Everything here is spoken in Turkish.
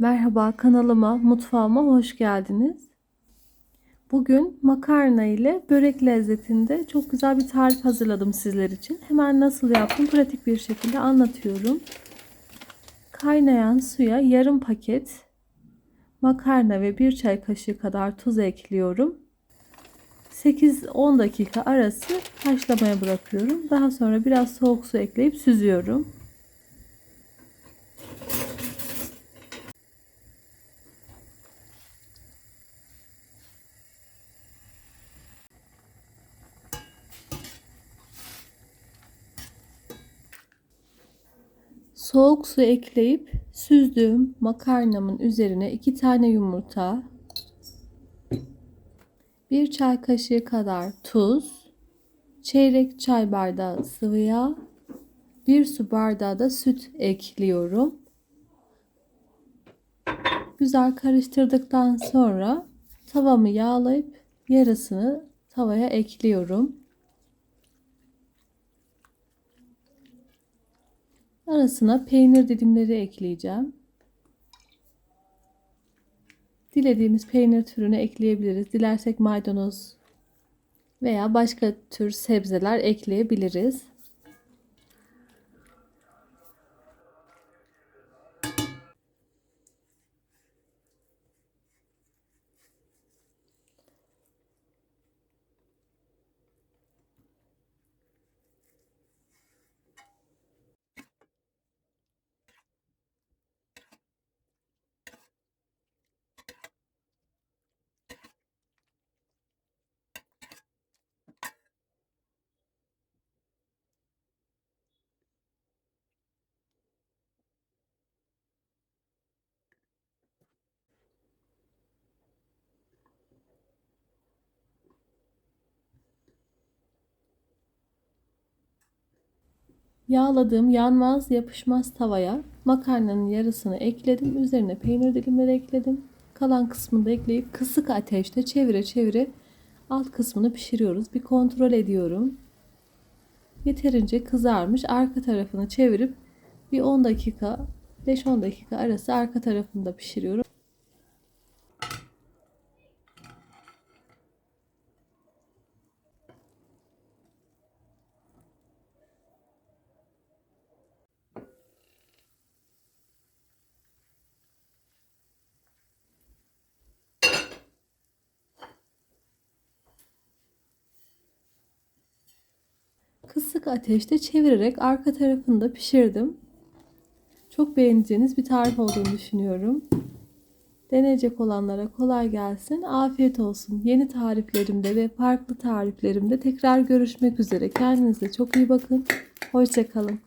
Merhaba kanalıma, mutfağıma hoş geldiniz. Bugün makarna ile börek lezzetinde çok güzel bir tarif hazırladım sizler için. Hemen nasıl yaptım pratik bir şekilde anlatıyorum. Kaynayan suya yarım paket makarna ve bir çay kaşığı kadar tuz ekliyorum. 8-10 dakika arası haşlamaya bırakıyorum. Daha sonra biraz soğuk su ekleyip süzüyorum. Soğuk su ekleyip süzdüğüm makarnamın üzerine iki tane yumurta, bir çay kaşığı kadar tuz, çeyrek çay bardağı sıvı yağ, bir su bardağı da süt ekliyorum. Güzel karıştırdıktan sonra tavamı yağlayıp yarısını tavaya ekliyorum. Arasına peynir dilimleri ekleyeceğim. Dilediğimiz peynir türünü ekleyebiliriz. Dilersek maydanoz veya başka tür sebzeler ekleyebiliriz. Yağladığım yanmaz yapışmaz tavaya makarnanın yarısını ekledim. Üzerine peynir dilimleri ekledim. Kalan kısmını da ekleyip kısık ateşte çevire çevire alt kısmını pişiriyoruz. Bir kontrol ediyorum. Yeterince kızarmış. Arka tarafını çevirip bir 10 dakika 5-10 dakika arası arka tarafını da pişiriyorum. Kısık ateşte çevirerek arka tarafını da pişirdim. Çok beğeneceğiniz bir tarif olduğunu düşünüyorum. Deneyecek olanlara kolay gelsin. Afiyet olsun. Yeni tariflerimde ve farklı tariflerimde tekrar görüşmek üzere. Kendinize çok iyi bakın. Hoşçakalın.